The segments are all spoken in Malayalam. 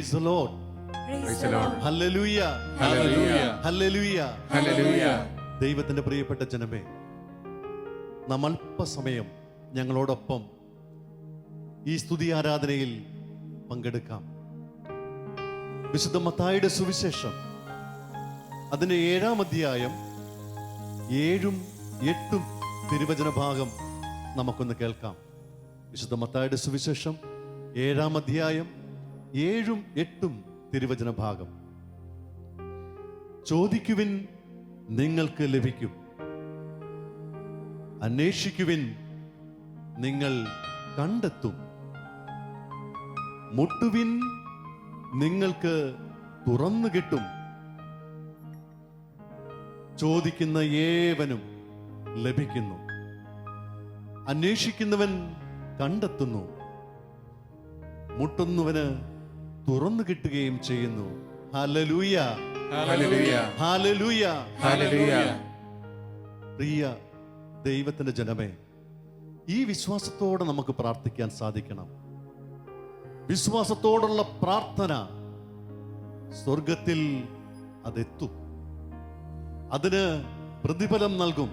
Price the Lord Praise the Lord. Hallelujah Hallelujah. Hallelujah Hallelujah. ദൈവത്തിന്റെ പ്രിയപ്പെട്ട ജനമേ നാം അല്പസമയം ഞങ്ങളോടൊപ്പം ഈ സ്തുതി ആരാധനയിൽ പങ്കെടുക്കാം വിശുദ്ധ മത്തായിയുടെ സുവിശേഷം അതിന്റെ ഏഴാം അധ്യായം ഏഴും എട്ടും തിരുവചന ഭാഗം നമുക്കൊന്ന് കേൾക്കാം വിശുദ്ധ മത്തായിയുടെ സുവിശേഷം ഏഴാം അധ്യായം ഏഴും എട്ടും തിരുവചന ഭാഗം. ചോദിക്കുവിൻ നിങ്ങൾക്ക് ലഭിക്കും. അന്വേഷിക്കുവിൻ നിങ്ങൾ കണ്ടെത്തും. മുട്ടുവിൻ നിങ്ങൾക്ക് തുറന്നു കിട്ടും. ചോദിക്കുന്ന ഏവനും ലഭിക്കുന്നു. അന്വേഷിക്കുന്നവൻ കണ്ടെത്തുന്നു. മുട്ടുന്നവന് തുറന്നു കിട്ടുകയും ചെയ്യുന്നു. പ്രിയ ദൈവത്തിന്റെ ജനമേ ഈ വിശ്വാസത്തോടെ നമുക്ക് പ്രാർത്ഥിക്കാൻ സാധിക്കണം. വിശ്വാസത്തോടുള്ള പ്രാർത്ഥന സ്വർഗത്തിൽ അതെത്തും. അതിന് പ്രതിഫലം നൽകും.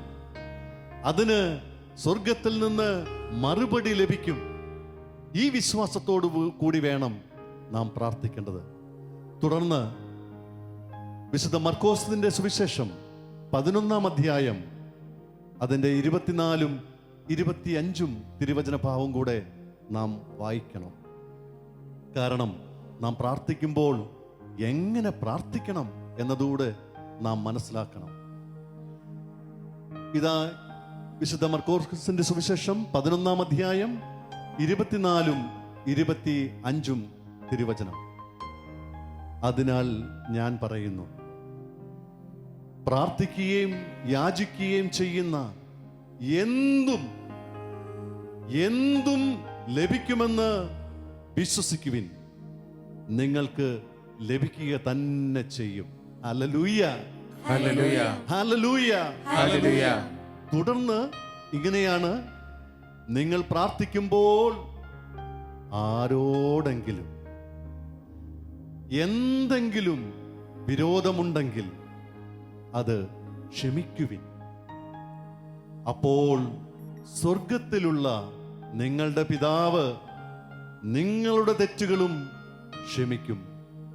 അതിന് സ്വർഗത്തിൽ നിന്ന് മറുപടി ലഭിക്കും. ഈ വിശ്വാസത്തോടു കൂടി വേണം നാം പ്രാർത്ഥിക്കേണ്ടത്. തുടർന്ന് വിശുദ്ധ മർക്കോസിന്റെ സുവിശേഷം പതിനൊന്നാം അധ്യായം അതിന്റെ ഇരുപത്തിനാലും ഇരുപത്തിയഞ്ചും തിരുവചന ഭാവം കൂടെ നാം വായിക്കണം. കാരണം നാം പ്രാർത്ഥിക്കുമ്പോൾ എങ്ങനെ പ്രാർത്ഥിക്കണം എന്നതുകൂടെ നാം മനസ്സിലാക്കണം. ഇതാ വിശുദ്ധ മർക്കോസിന്റെ സുവിശേഷം പതിനൊന്നാം അധ്യായം ഇരുപത്തിനാലും ഇരുപത്തി അഞ്ചും തിരുവചനം. അതിനാൽ ഞാൻ പറയുന്നു പ്രാർത്ഥിക്കുകയും യാചിക്കുകയും ചെയ്യുന്ന എന്തും എന്തും ലഭിക്കുമെന്ന് വിശ്വസിക്കുവിൻ. നിങ്ങൾക്ക് ലഭിക്കുക തന്നെ ചെയ്യും. Hallelujah Hallelujah. തുടർന്ന് ഇങ്ങനെയാണ് നിങ്ങൾ പ്രാർത്ഥിക്കുമ്പോൾ ആരോടെങ്കിലും എന്തെങ്കിലും വിരോധമുണ്ടെങ്കിൽ അത് ക്ഷമിക്കുവിൻ. അപ്പോൾ സ്വർഗത്തിലുള്ള നിങ്ങളുടെ പിതാവ് നിങ്ങളുടെ തെറ്റുകളും ക്ഷമിക്കും.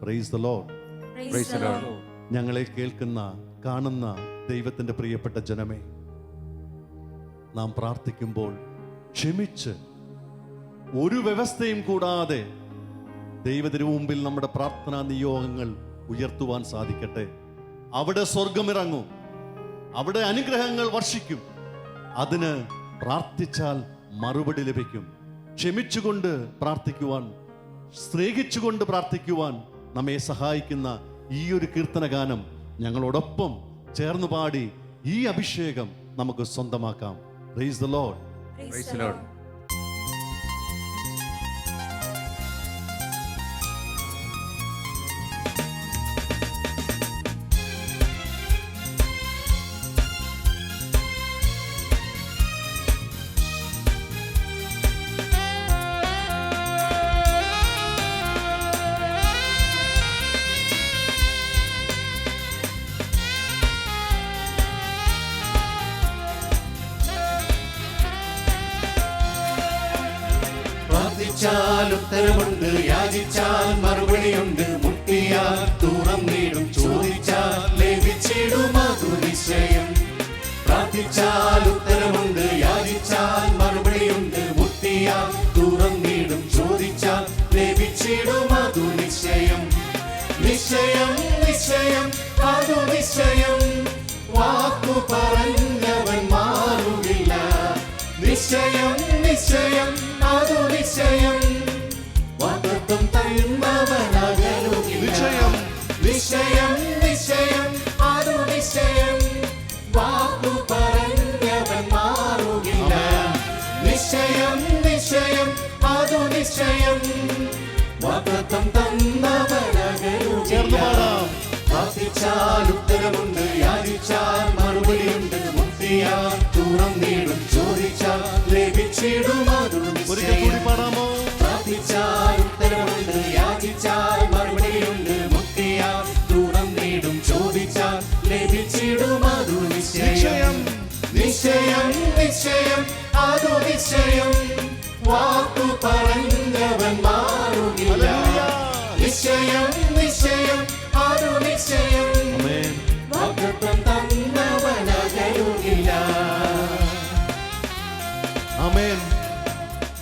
Praise the Lord praise the Lord ഞങ്ങളെ കേൾക്കുന്ന കാണുന്ന ദൈവത്തിന്റെ പ്രിയപ്പെട്ട ജനമേ നാം പ്രാർത്ഥിക്കുമ്പോൾ ക്ഷമിച്ച് ഒരു വ്യവസ്ഥയും കൂടാതെ ദൈവത്തിന് മുമ്പിൽ നമ്മുടെ പ്രാർത്ഥനാ നിയോഗങ്ങൾ ഉയർത്തുവാൻ സാധിക്കട്ടെ. അവിടെ സ്വർഗമിറങ്ങും അവിടെ അനുഗ്രഹങ്ങൾ വർഷിക്കും. അതിന് പ്രാർത്ഥിച്ചാൽ മറുപടി ലഭിക്കും. ക്ഷമിച്ചുകൊണ്ട് പ്രാർത്ഥിക്കുവാൻ സ്നേഹിച്ചുകൊണ്ട് പ്രാർത്ഥിക്കുവാൻ നമ്മെ സഹായിക്കുന്ന ഈ ഒരു കീർത്തനഗാനം ഞങ്ങളോടൊപ്പം ചേർന്ന് പാടി ഈ അഭിഷേകം നമുക്ക് സ്വന്തമാക്കാം. പ്രൈസ് ദ ലോഡ് the നിശ്ചയം നിശ്ചയം അതു നിശ്ചയം. വാഗ്ദത്തം തരുന്നവനകലുകില്ല നിശ്ചയം. നിശ്ചയം നിശ്ചയം അതു നിശ്ചയം. വാക്കു പറഞ്ഞവൻ മാറുകില്ല. നിശ്ചയം നിശ്ചയം അതു നിശ്ചയം. വാഗ്ദത്തം തന്നവനകലുകില്ല ചേർന്ന് പാടാം. പ്രാർത്ഥിച്ചാൽ ഉത്തരമുണ്ട് യാചിച്ചാൽ തുറന്നിടും പ്രാർത്ഥിച്ചാൽ ലഭിച്ചിടുമതു ഒരിക്കൽ കൂടി പാടാമോ പ്രാർത്ഥിച്ചാൽ ഉത്തരമുണ്ട് യാചിച്ചാൽ മറുപടിയുണ്ട് മുക്തിയാൽ ദൂരം നേടും ചോദിച്ചാൽ ലഭിച്ചിടുമതു നിശ്ചയം. നിശ്ചയം നിശ്ചയം അതു നിശ്ചയം? വാക്കു പറ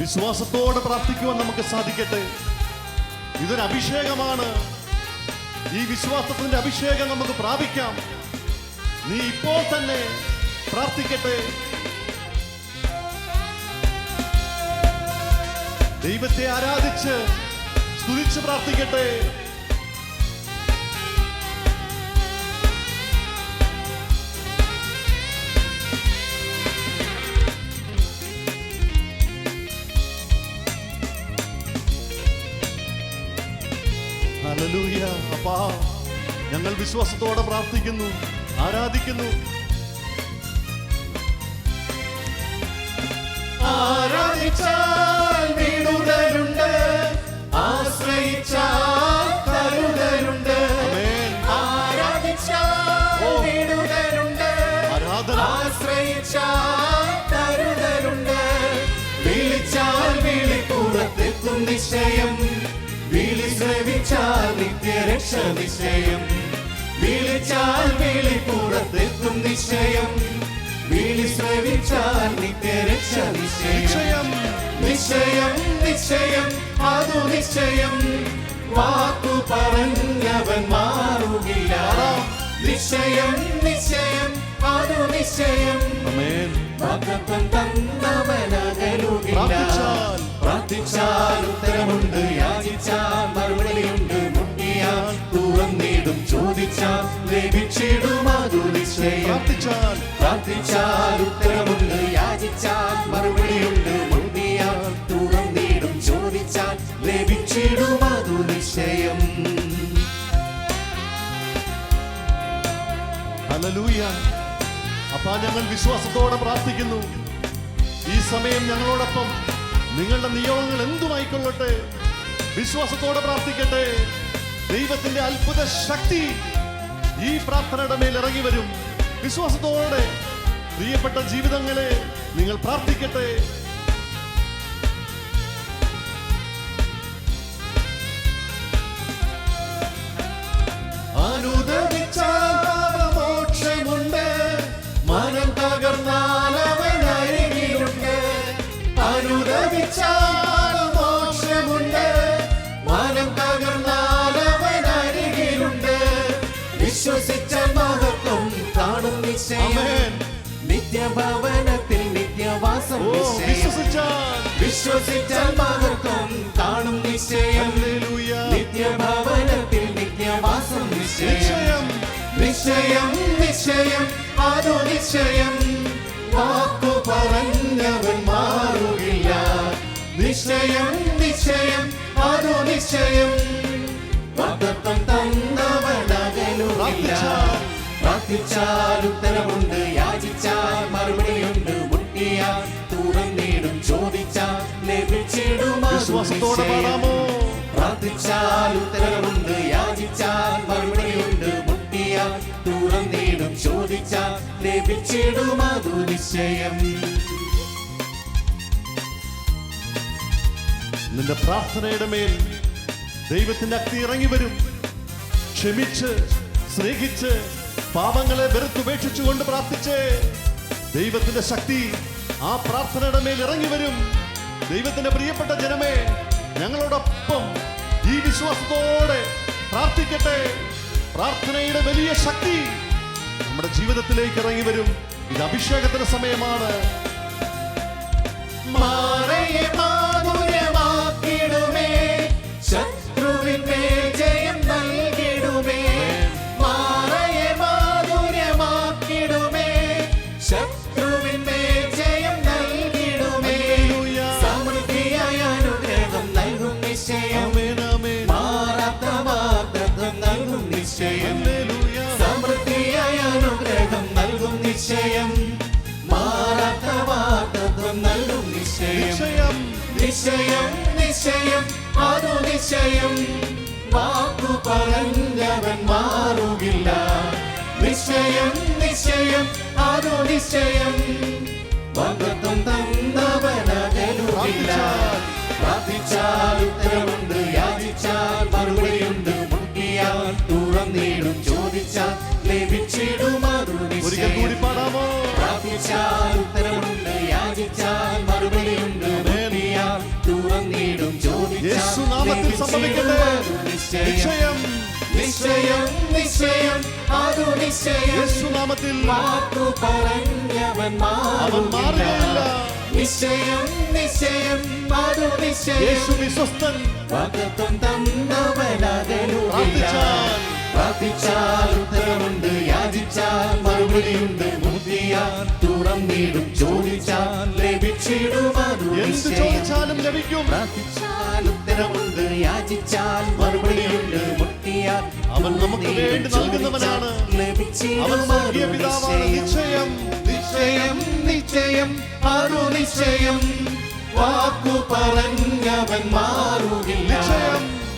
വിശ്വാസത്തോടെ പ്രാർത്ഥിക്കുവാൻ നമുക്ക് സാധിക്കട്ടെ? ഇതൊരു അഭിഷേകമാണ്. ഈ വിശ്വാസത്തിന്റെ അഭിഷേകം നമുക്ക് പ്രാപിക്കാം. നീ ഇപ്പോൾ തന്നെ പ്രാർത്ഥിക്കട്ടെ. ദൈവത്തെ ആരാധിച്ച് സ്തുതിച്ച് പ്രാർത്ഥിക്കട്ടെ. അപ്പാ ഞങ്ങൾ വിശ്വാസത്തോടെ പ്രാർത്ഥിക്കുന്നു ആരാധിക്കുന്നു. ആരാധിച്ചാൽ വീടുതലുണ്ട് ആശ്രയിച്ചാൽ കരുതലുണ്ട് ആരാധിച്ചാൽ. വീടുതലുണ്ട് ആശ്രയിച്ചാൽ കരുതലുണ്ട് വിളിച്ചാൽ വിളിക്കൂടത്തെത്തും നിശ്ചയം. ശ്രവിച്ചാൽ നിത്യരക്ഷ നിശ്ചയം വിളിച്ചാൽ വിളിപ്പുറത്തെത്തും നിശ്ചയം. വിളി ശ്രവിച്ചാൽ നിത്യരക്ഷ നിശ്ചയം. നിശ്ചയം നിശ്ചയം അതു നിശ്ചയം. വാക്കു പറഞ്ഞവൻ മാറുകില്ല. നിശ്ചയം നിശ്ചയം അതു നിശ്ചയം. ആമേൻ. വാഗ്ദത്തം ചോദിച്ചാൽ ലഭിച്ചിടും അതു നിശ്ചയം. പ്രാർത്ഥിച്ചാൽ. പ്രാർത്ഥിച്ചാൽ ഉത്തരമുണ്ട് യാചിച്ചാൽ മറുപടിയുണ്ട് മുണ്ടിയാൽ തുറന്നിടും ചോദിച്ചാൽ ലഭിച്ചിടും അതു നിശ്ചയം. ഹല്ലേലൂയ. അപ്പാ ഞങ്ങൾ വിശ്വാസത്തോടെ പ്രാർത്ഥിക്കുന്നു. ഈ സമയം ഞങ്ങളോടൊപ്പം നിങ്ങളുടെ നിയോഗങ്ങൾ എന്തുമായിക്കൊള്ളട്ടെ? വിശ്വാസത്തോടെ പ്രാർത്ഥിക്കട്ടെ. ദൈവത്തിന്റെ അത്ഭുത ശക്തി ഈ പ്രാർത്ഥനയുടെ മേൽ ഇറങ്ങി വരും. വിശ്വാസത്തോടെ പ്രിയപ്പെട്ട ജീവിതങ്ങളെ നിങ്ങൾ പ്രാർത്ഥിക്കട്ടെ. നിത്യഭവനത്തിൽ നിത്യവാസം വിശ്വസിച്ചാൽ. വിശ്വസിച്ചാൽ മഹത്വം കാണും നിശ്ചയം. നിത്യഭവനത്തിൽ നിത്യവാസം നിശ്ചയം. നിശ്ചയം. നിശ്ചയം അതു നിശ്ചയം. വാക്കു പറഞ്ഞവൻ മാറുകില്ല. നിശ്ചയം നിശ്ചയം അതു നിശ്ചയം. തന്നവനകലുകില്ല പ്രാർത്ഥിച്ചാൽ. പ്രാർത്ഥിച്ചാൽ വിശ്വാസത്തോടെ. പാടാമോ? പ്രാർത്ഥിച്ചാൽ ഉത്തരവുണ്ട് യാചിച്ചാൽ മറുപടിയുണ്ട്. മുട്ടിയാൽ തുറന്നിടും ചോദിച്ചാൽ ലഭിച്ചിടും അതു നിശ്ചയം. നിന്റെ പ്രാർത്ഥനയുടെ മേൽ ദൈവത്തിന്റെ അക്തി ഇറങ്ങി വരും. ക്ഷമിച്ച് സ്നേഹിച്ച് പാപങ്ങളെ വെറുത്തുപേക്ഷിച്ചുകൊണ്ട് പ്രാർത്ഥിച്ച്. ദൈവത്തിന്റെ ശക്തി ആ പ്രാർത്ഥനയുടെ മേൽ ഇറങ്ങി വരും. ദൈവത്തിന്റെ പ്രിയപ്പെട്ട ജനമേ ഞങ്ങളോടൊപ്പം ഈ വിശ്വാസത്തോടെ പ്രാർത്ഥിക്കട്ടെ. പ്രാർത്ഥനയുടെ വലിയ ശക്തി നമ്മുടെ ജീവിതത്തിലേക്ക് ഇറങ്ങി വരും. ഇത് അഭിഷേകത്തിന്റെ സമയമാണ്. മാറേ മാധുര്യമാക്കിടുമേ നിശ്ചയം നിശ്ചയം അതു നിശ്ചയം. വാക്കു പറഞ്ഞവൻ മാറുകില്ല. നിശ്ചയം നിശ്ചയം അതു നിശ്ചയം. വാഗ്ദത്തം തന്നവനകലുകില്ല. സംഭവിക്കട്ടെ നിശ്ചയം. നിശ്ചയം നിശ്ചയം അതു നിശ്ചയം. യേശുനാമത്തിൽ വാക്കു പറഞ്ഞവൻ അവൻ മാറുകയില്ല. നിശ്ചയം നിശ്ചയം അതു നിശ്ചയം. വിശ്വസ്തൻ. വാഗ്ദത്തം തന്നവനകലുകില്ല പ്രാർത്ഥിച്ചാൽ. ഉത്തരമുണ്ട് യാചിച്ചാൽ മറുപടിയുണ്ട്. ബുദ്ധിയാൽ തുറന്നിടും ചോദിച്ചാൽ ലഭിച്ചിടും അത് ചോദിച്ചാലും ലഭിക്കും. പ്രാർത്ഥിച്ചാൽ ഉത്തരമുണ്ട്. യാചിച്ചാൽ മറുപടിയുണ്ട്. മുട്ടിയാൽ അവൻ നമുക്ക് വേണ്ടി നൽകുന്നവനാണ്. അവൻ നൽകിയ പിതാവാണ്. നിശ്ചയം. നിശ്ചയം. നിശ്ചയം. അരു നിശ്ചയം. വാക്കു പറഞ്ഞവൻ മാറുകില്ല.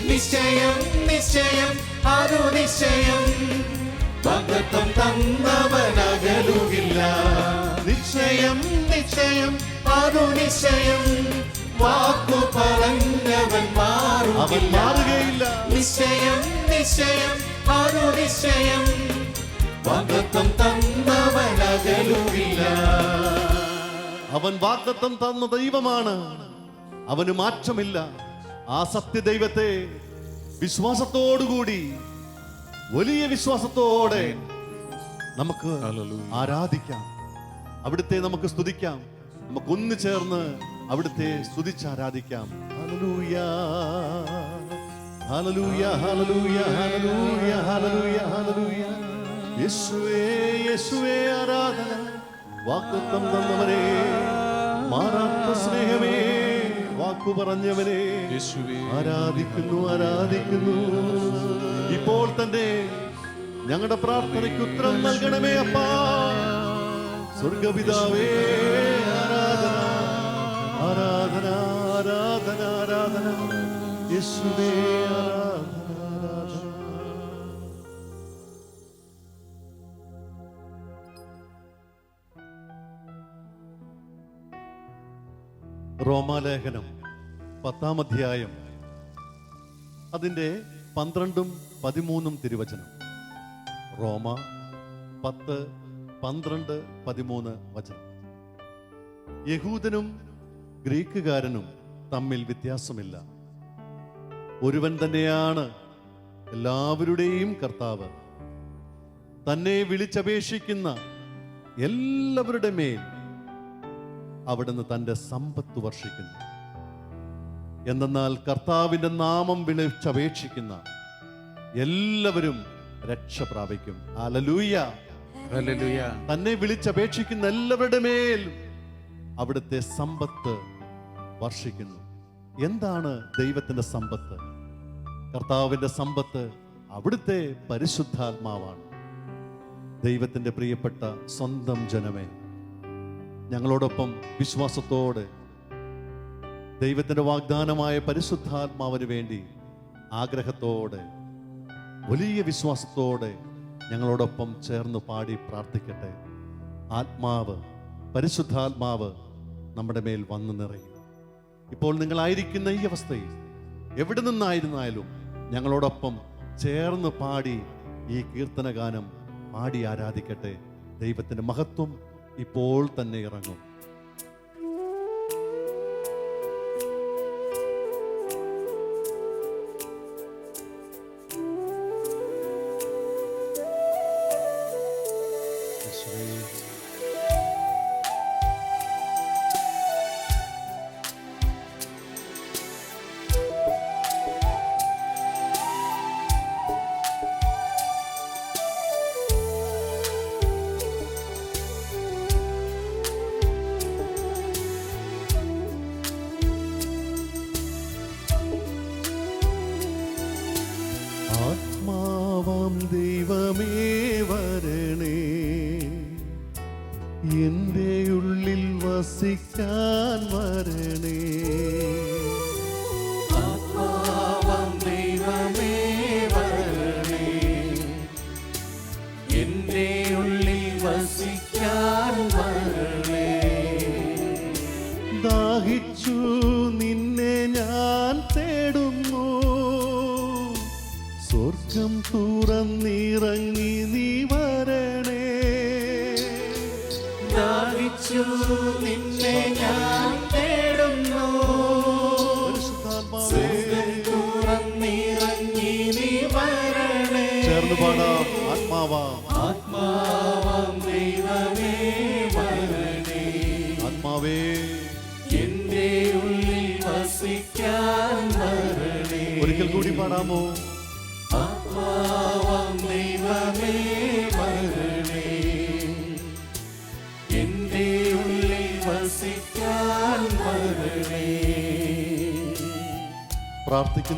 നിശ്ചയം. നിശ്ചയം. അറു നിശ്ചയം. ഭഗത്വം തന്നവനകലുകില്ല. നിശ്ചയം. നിശ്ചയം. അരു നിശ്ചയം. വാക്കു പറഞ്ഞവൻ അവൻ മാറുകയില്ല. നിശ്ചയം നിശ്ചയം അതു നിശ്ചയം. വാഗ്ദത്തം തന്നവനകലുകില്ല അവൻ വാഗ്ദത്തം തന്ന ദൈവമാണ്. അവന് മാറ്റമില്ല. ആ സത്യ ദൈവത്തെ വിശ്വാസത്തോടുകൂടി വലിയ വിശ്വാസത്തോടെ നമുക്ക് ആരാധിക്കാം. അവിടുത്തെ നമുക്ക് സ്തുതിക്കാം. നമുക്ക് ഒന്ന് ചേർന്ന് അവിടുത്തെ സ്തുതിച്ച് ആരാധിക്കാം hallelujah hallelujah hallelujah hallelujah hallelujah. യേശുവേ യേശുവേ ആരാധന. വാക്കുത്തം തന്നവരെ മാറാത്ത സ്നേഹമേ. വാക്കു പറഞ്ഞവനെ. ആരാധിക്കുന്നു ആരാധിക്കുന്നു. ഇപ്പോൾ തന്നെ ഞങ്ങളുടെ പ്രാർത്ഥനയ്ക്ക് ഉത്തരം നൽകണമേ അപ്പാ. സ്വർഗപിതാവേ. ആരാധന ആരാധന ആരാധന. റോമാലേഖനം പത്താം അധ്യായം. അതിന്റെ പന്ത്രണ്ടും പതിമൂന്നും തിരുവചനം. റോമ പത്ത് പന്ത്രണ്ട് പതിമൂന്ന് വചനം. യഹൂദനും ഗ്രീക്കുകാരനും തമ്മിൽ വ്യത്യാസമില്ല. ഒരുവൻ തന്നെയാണ് എല്ലാവരുടെയും കർത്താവ്. തന്നെ വിളിച്ചപേക്ഷിക്കുന്ന എല്ലാവരുടെ മേൽ അവിടുന്ന് തന്റെ സമ്പത്ത് വർഷിക്കുന്നു. എന്തെന്നാൽ കർത്താവിന്റെ നാമം വിളിച്ചപേക്ഷിക്കുന്ന എല്ലാവരും രക്ഷ പ്രാപിക്കും. അലലൂയ തന്നെ വിളിച്ചപേക്ഷിക്കുന്ന എല്ലാവരുടെ മേൽ അവിടുത്തെ സമ്പത്ത് വർഷിക്കുന്നു. എന്താണ് ദൈവത്തിന്റെ സമ്പത്ത്? കർത്താവിന്റെ സമ്പത്ത് അവിടുത്തെ പരിശുദ്ധാത്മാവാണ്. ദൈവത്തിന്റെ പ്രിയപ്പെട്ട സ്വന്തം ജനമേ ഞങ്ങളോടൊപ്പം വിശ്വാസത്തോടെ ദൈവത്തിന്റെ വാഗ്ദാനമായ പരിശുദ്ധാത്മാവിന് വേണ്ടി ആഗ്രഹത്തോടെ വലിയ വിശ്വാസത്തോടെ ഞങ്ങളോടൊപ്പം ചേർന്ന് പാടി പ്രാർത്ഥിക്കട്ടെ. ആത്മാവ് പരിശുദ്ധാത്മാവ് നമ്മുടെ മേൽ വന്നു നിറയും. ഇപ്പോൾ നിങ്ങളായിരിക്കുന്ന ഈ അവസ്ഥയിൽ എവിടെ നിന്നായിരുന്നാലും ഞങ്ങളോടൊപ്പം ചേർന്ന് പാടി ഈ കീർത്തനഗാനം പാടി ആരാധിക്കട്ടെ. ദൈവത്തിന്റെ മഹത്വം ഇപ്പോൾ തന്നെ ഇറങ്ങും.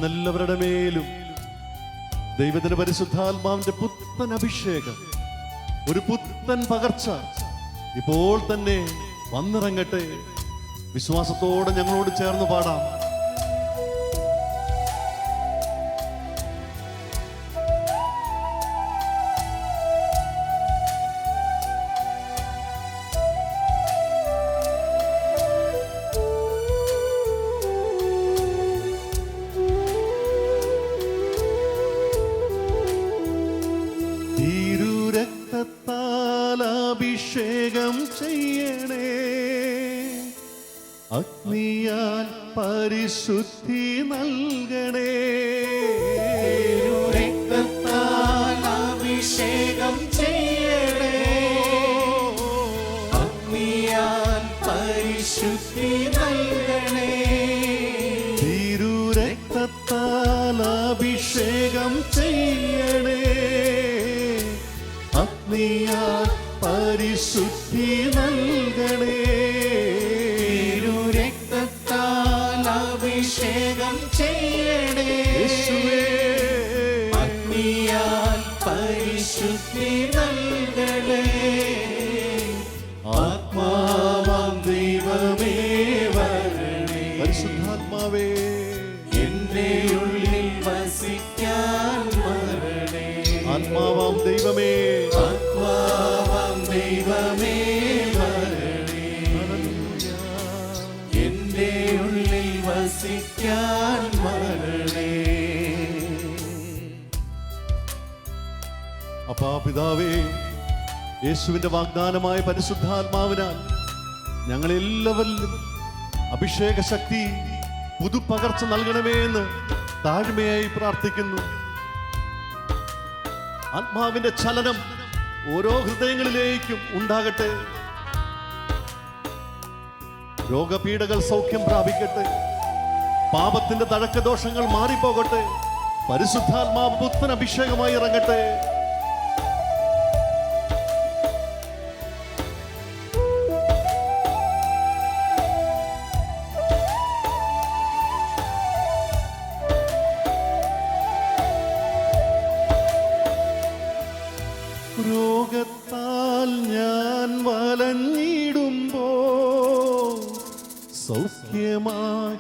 എല്ലാവരുടെ മേലും ദൈവത്തിന്റെ പരിശുദ്ധാത്മാവിന്റെ പുത്തൻ അഭിഷേകം ഒരു പുത്തൻ പകർച്ച ഇപ്പോൾ തന്നെ വന്നിറങ്ങട്ടെ. വിശ്വാസത്തോടെ ഞങ്ങളോട് ചേർന്ന് പാടാം. പരിശുദ്ധി നൽകണേ വസിക്കാൻ മരണേ അപ്പാ പിതാവേ യേശുവിന്റെ വാഗ്ദാനമായ പരിശുദ്ധാത്മാവിനാൽ ഞങ്ങളെല്ലാവരിലും അഭിഷേക ശക്തി പുതുപകർച്ച നൽകണമേ എന്ന് താഴ്മയായി പ്രാർത്ഥിക്കുന്നു. ആത്മാവിന്റെ ചലനം ഓരോ ഹൃദയങ്ങളിലേക്കും ഉണ്ടാകട്ടെ. രോഗപീഠകൾ സൗഖ്യം പ്രാപിക്കട്ടെ. പാപത്തിന്റെ തഴക്കദോഷങ്ങൾ മാറിപ്പോകട്ടെ. പരിശുദ്ധാത്മാവ് പുത്തൻ അഭിഷേകമായി ഇറങ്ങട്ടെ. രോഗത്താൽ ഞാൻ വലഞ്ഞിടുമ്പോ സൗഖ്യമായി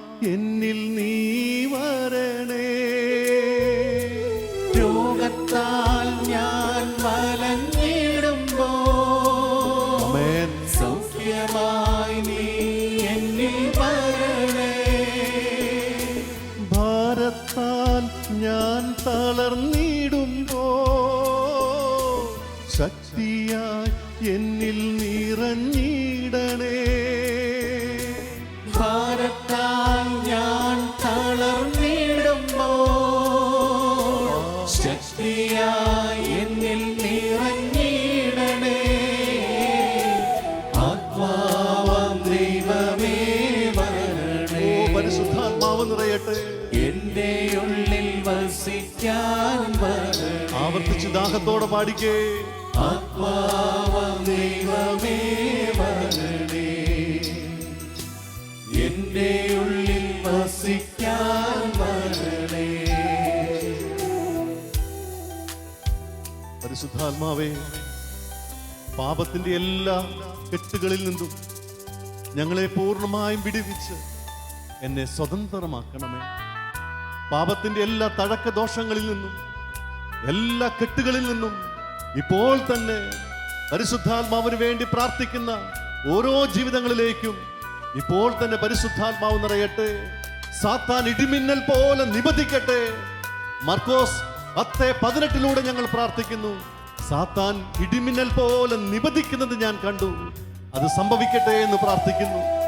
ആവർത്തിച്ച് ദാഹത്തോടെ പാടിക്കേ. ആത്മാവാം ദൈവമേ വരണേ എന്റെ ഉള്ളിൽ വസിക്കാൻ വരണേ പരിശുദ്ധാത്മാവേ പാപത്തിന്റെ എല്ലാ കെട്ടുകളിൽ നിന്നും ഞങ്ങളെ പൂർണമായും വിടുവിച്ച് എന്നെ സ്വതന്ത്രമാക്കണമേ. പാപത്തിന്റെ എല്ലാ തഴക്ക ദോഷങ്ങളിൽ നിന്നും എല്ലാ കെട്ടുകളിൽ നിന്നും ഇപ്പോൾ തന്നെ പരിശുദ്ധാത്മാവിന് വേണ്ടി പ്രാർത്ഥിക്കുന്ന ഓരോ ജീവിതങ്ങളിലേക്കും ഇപ്പോൾ തന്നെ പരിശുദ്ധാത്മാവ് നിറയട്ടെ. സാത്താൻ ഇടിമിന്നൽ പോലെ നിബന്ധിക്കട്ടെ. മർക്കോസ് പത്ത് പതിനെട്ടിലൂടെ ഞങ്ങൾ പ്രാർത്ഥിക്കുന്നു. സാത്താൻ ഇടിമിന്നൽ പോലെ നിബന്ധിക്കുന്നത് ഞാൻ കണ്ടു. അത് സംഭവിക്കട്ടെ എന്ന് പ്രാർത്ഥിക്കുന്നു.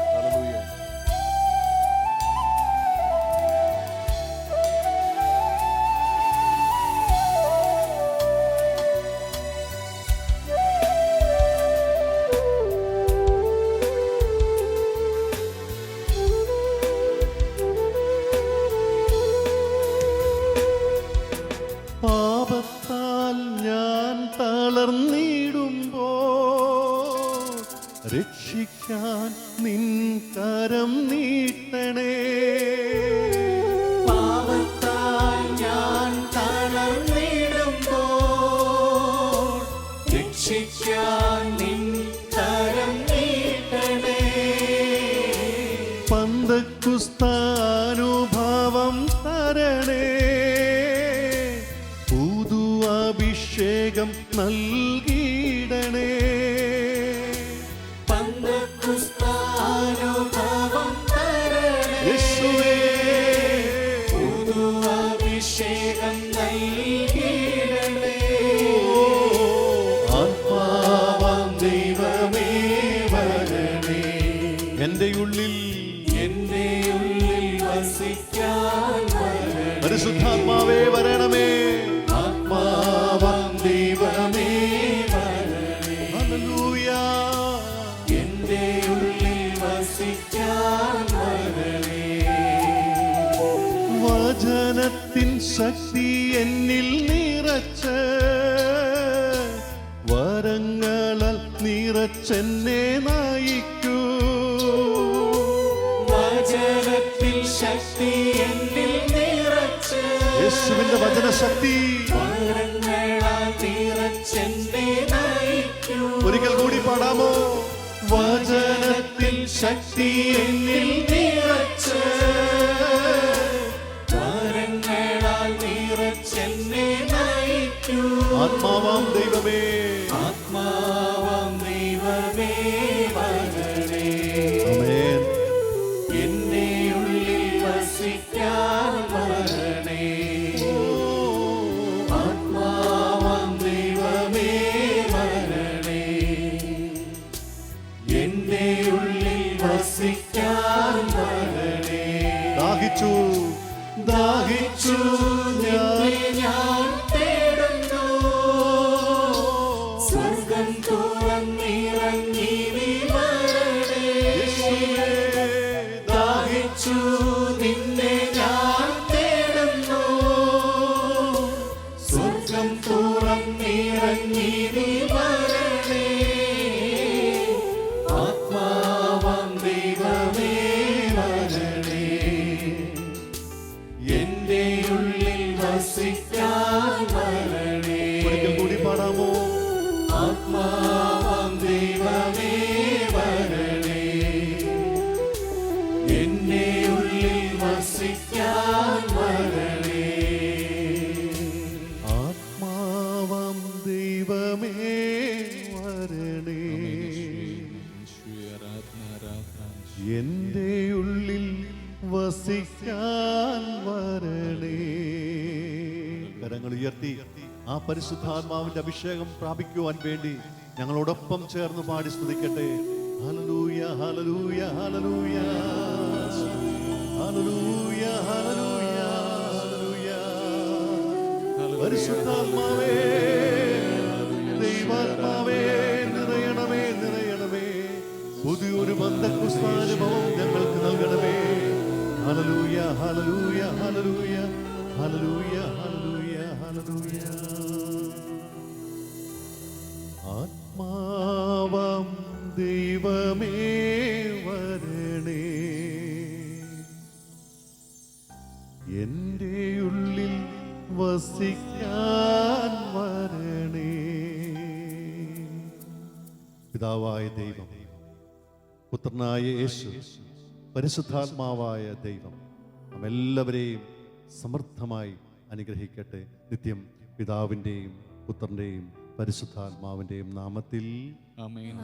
അഭിഷേകം ശക്തി എന്നിൽ നിറച്ച് വരങ്ങളാൽ നിറച്ചെന്നെ നയിക്കൂ. വചനത്തിൽ ശക്തി എന്നിൽ നിറച്ച് യേശുവിന്റെ വചനശക്തി ഒരിക്കൽ കൂടി പാടാമോ? വചനത്തിൽ ശക്തി എന്നിൽ വസിക്കാൻ വരണേ ആത്മാവാം ദൈവമേ വരണേ. എന്റെ ഉള്ളിൽ വസിക്കാൻ വരണേ ദാഹിച്ചു. ദാഹിച്ചു. കൂടി പരിശുദ്ധാത്മാവിന്റെ അഭിഷേകം പ്രാപിക്കുവാൻ വേണ്ടി ഞങ്ങളോടൊപ്പം ചേർന്ന് പാടി സ്തുതിക്കട്ടെ. ഹലലൂയ ഹലലൂയ ഹലലൂയ ഹലലൂയ ഹലലൂയ ഹലലൂയ പരിശുദ്ധാത്മാവേ ദൈവാത്മാവേ നിറയണമേ നിറയണമേ. പുതിയൊരു ബന്ധക്കുസ്താനുഭവം ഞങ്ങൾക്ക് നൽകണമേ. ഹലലൂയ ഹലലൂയ ഹലലൂയ ഹലലൂയ ഹലലൂയ ഹലലൂയ പരിശുദ്ധാത്മാവായ ദൈവം നമ്മെല്ലാവരെയും സമൃദ്ധമായി അനുഗ്രഹിക്കട്ടെ. നിത്യം പിതാവിന്റെയും പുത്രന്റെയും പരിശുദ്ധാത്മാവിന്റെയും നാമത്തിൽ ആമേൻ.